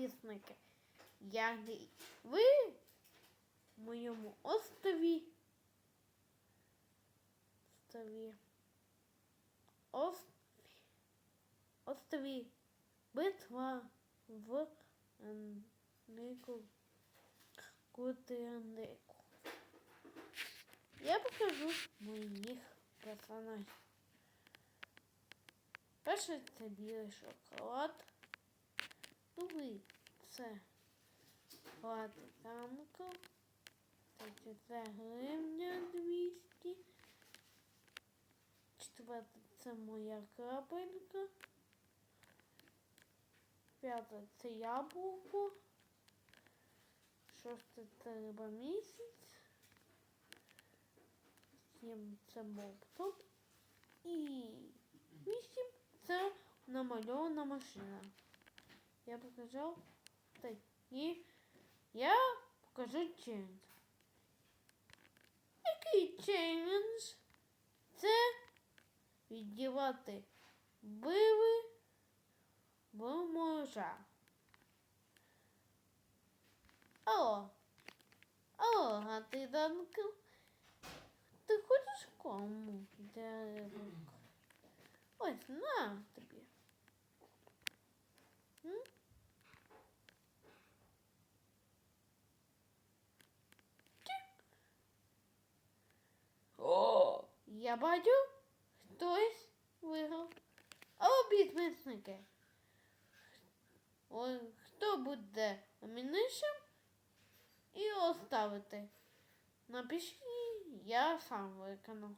підписники. Я ви в моєму острові. Острові. Острові. Острові. Битва в Нику. Кутинику. Я покажу моїх персонажів. Перший це білий шоколад. Другий це Латанко. Третє це гривня 200. Четверте це моя крапелька. П'яте це яблуко. Шосте це риба місяць. Сім це мовток. І вісім це намальована машина. Я показав. Так, і я покажу челендж. Який челендж? Це віддівати биви в моржа. Алло. Алло, а ти Данко? Ти хочеш кому? Ось на Я бачу, хтось виграв. А підписники. Ой, хто буде номінішим і оставити? Напишіть, я сам виконую.